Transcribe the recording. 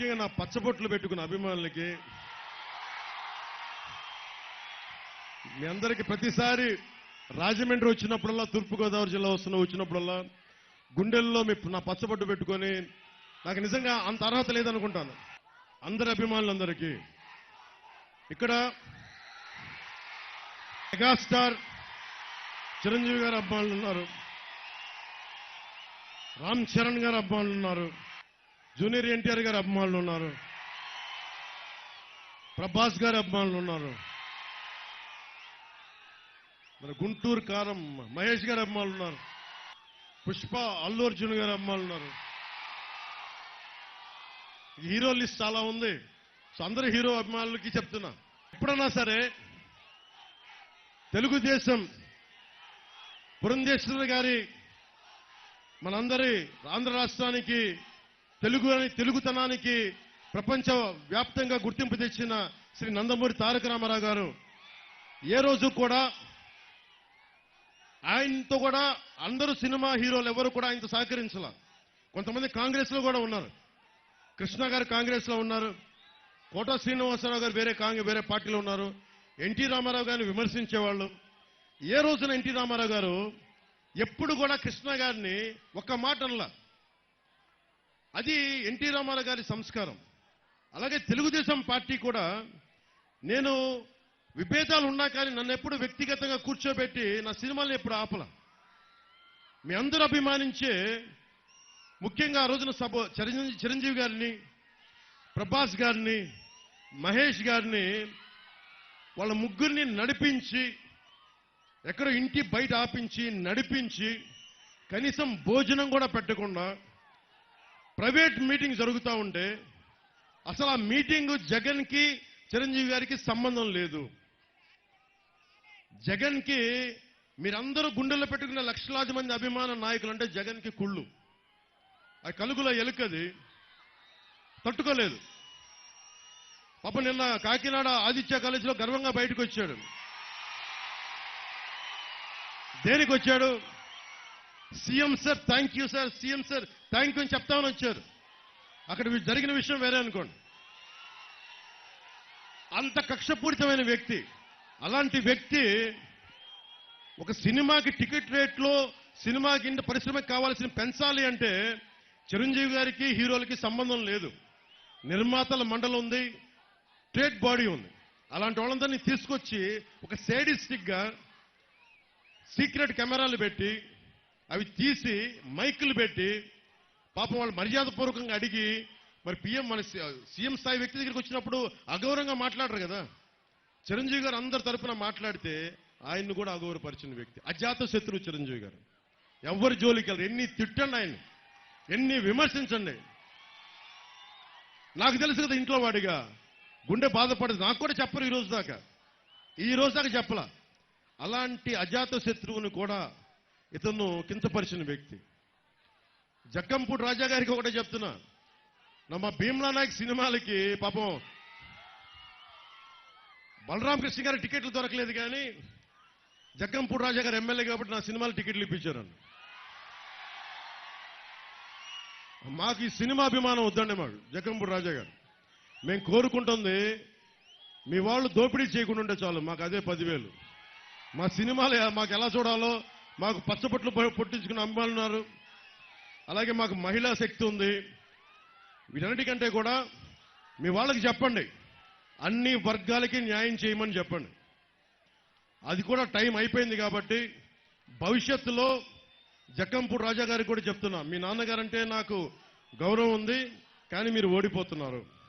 ముఖ్యంగా నా పచ్చబొట్లు పెట్టుకున్న అభిమానులకి మీ అందరికీ ప్రతిసారి రాజమండ్రి వచ్చినప్పుడల్లా తూర్పుగోదావరి జిల్లా వస్తున్న వచ్చినప్పుడల్లా గుండెల్లో మీ నా పచ్చబొట్టు పెట్టుకొని నాకు నిజంగా అంత అర్హత లేదనుకుంటాను. అందరి అభిమానులందరికీ ఇక్కడ మెగాస్టార్ చిరంజీవి గారు అభిమానులు ఉన్నారు. రామ్ చరణ్ గారు అభిమానులు ఉన్నారు. జూనియర్ ఎన్టీఆర్ గారు అభిమానులు ఉన్నారు. ప్రభాస్ గారు అభిమానులు ఉన్నారు. మన గుంటూరు కారం మహేష్ గారు అభిమానులు ఉన్నారు. పుష్ప అల్లు అర్జున్ గారు అభిమానులు ఉన్నారు. హీరో లిస్ట్ చాలా ఉంది. సో అందరు హీరో అభిమానులకి చెప్తున్నా. ఎప్పుడన్నా సరే తెలుగుదేశం పురంధేశ్వరి గారి మనందరి ఆంధ్ర రాష్ట్రానికి తెలుగు తెలుగుతనానికి ప్రపంచ వ్యాప్తంగా గుర్తింపు తెచ్చిన శ్రీ నందమూరి తారక రామారావు గారు ఏ రోజు కూడా ఆయనతో కూడా అందరూ సినిమా హీరోలు ఎవరు కూడా ఆయనతో సహకరించాల. కొంతమంది కాంగ్రెస్లో కూడా ఉన్నారు. కృష్ణ గారు కాంగ్రెస్లో ఉన్నారు. కోట శ్రీనివాసరావు గారు వేరే కాంగ్రెస్ వేరే పార్టీలో ఉన్నారు. ఎన్టీ రామారావు గారిని విమర్శించేవాళ్ళు. ఏ రోజున ఎన్టీ రామారావు గారు ఎప్పుడు కూడా కృష్ణ గారిని ఒక్క మాట అనలా అది ఎన్టీ రామారావు గారి సంస్కారం. అలాగే తెలుగుదేశం పార్టీ కూడా నేను విభేదాలు ఉన్నా కానీ నన్ను ఎప్పుడు వ్యక్తిగతంగా కూర్చోబెట్టి నా సినిమాలను ఎప్పుడు ఆపల. మీ అందరూ అభిమానించే ముఖ్యంగా ఆ రోజున సభ చిరంజీవి చిరంజీవి గారిని ప్రభాస్ గారిని మహేష్ గారిని వాళ్ళ ముగ్గురిని నడిపించి ఎక్కడో ఇంటి బయట ఆపించి నడిపించి కనీసం భోజనం కూడా పెట్టకుండా ప్రైవేట్ మీటింగ్ జరుగుతూ ఉంటే అసలు ఆ మీటింగ్ జగన్కి చిరంజీవి గారికి సంబంధం లేదు. జగన్కి మీరందరూ గుండెల్లో పెట్టుకున్న లక్షలాది మంది అభిమాన నాయకులు అంటే జగన్కి కుళ్ళు. ఆ కలుగులో ఎలుకది తట్టుకోలేదు. పాప నిన్న కాకినాడ ఆదిత్య కాలేజీలో గర్వంగా బయటకు వచ్చాడు దేనికి వచ్చాడు CM sir thank you sir CM sir thank you అని చెప్తామని వచ్చారు. అక్కడ జరిగిన విషయం వేరే అనుకోండి. అంత కక్షపూరితమైన వ్యక్తి అలాంటి వ్యక్తి ఒక సినిమాకి టికెట్ రేట్లో సినిమాకి ఇంత పరిశ్రమకి కావాల్సిన పెంచాలి అంటే చిరంజీవి గారికి హీరోలకి సంబంధం లేదు. నిర్మాతల మండలం ఉంది ట్రేడ్ బాడీ ఉంది. అలాంటి వాళ్ళందరినీ తీసుకొచ్చి ఒక సేడిస్టిక్గా సీక్రెట్ కెమెరాలు పెట్టి అవి తీసి మైకులు పెట్టి పాపం వాళ్ళు మర్యాదపూర్వకంగా అడిగి మరి పిఎం మన సీఎం స్థాయి వ్యక్తి దగ్గరికి వచ్చినప్పుడు అగౌరవంగా మాట్లాడరు కదా. చిరంజీవి గారు అందరి తరపున మాట్లాడితే ఆయన్ని కూడా అగౌరవపరిచిన వ్యక్తి. అజాత శత్రువు చిరంజీవి గారు. ఎవరి జోలికి వెళ్ళరు. ఎన్ని తిట్టండి ఆయన ఎన్ని విమర్శించండి. నాకు తెలుసు కదా ఇంట్లో వాడిగా. గుండె బాధపడదు. నాకు కూడా చెప్పరు ఈ రోజు దాకా. ఈ రోజు దాకా చెప్పలా. అలాంటి అజాత శత్రువుని కూడా ఇతను కించపరిచిన వ్యక్తి. జక్కంపూడి రాజా గారికి ఒకటే చెప్తున్నా. నమ్మ భీమ్లా నాయక్ సినిమాలకి పాపం బలరామ్ కృష్ణ గారి టికెట్లు దొరకలేదు కానీ జగ్గంపూడి రాజా గారు ఎమ్మెల్యే కాబట్టి నా సినిమాలు టికెట్లు ఇప్పించారు మాకు ఈ సినిమా అభిమానం వద్దండి మాకు జగ్గంపూడి రాజా గారు. మేము కోరుకుంటుంది మీ వాళ్ళు దోపిడీ చేయకుండా ఉంటే చాలు మాకు అదే పదివేలు. మా సినిమాలు మాకు ఎలా చూడాలో మాకు పచ్చబొట్లు పొ- పొట్టించుకున్న అమ్మాయిలు ఉన్నారు. అలాగే మాకు మహిళా శక్తి ఉంది. వీటన్నిటికంటే కూడా మీ వాళ్ళకి చెప్పండి. అన్ని వర్గాలకి న్యాయం చేయమని చెప్పండి. అది కూడా టైం అయిపోయింది కాబట్టి భవిష్యత్తులో జక్కంపూడి రాజా గారికి కూడా చెప్తున్నా మీ నాన్నగారంటే నాకు గౌరవం ఉంది కానీ మీరు ఓడిపోతున్నారు.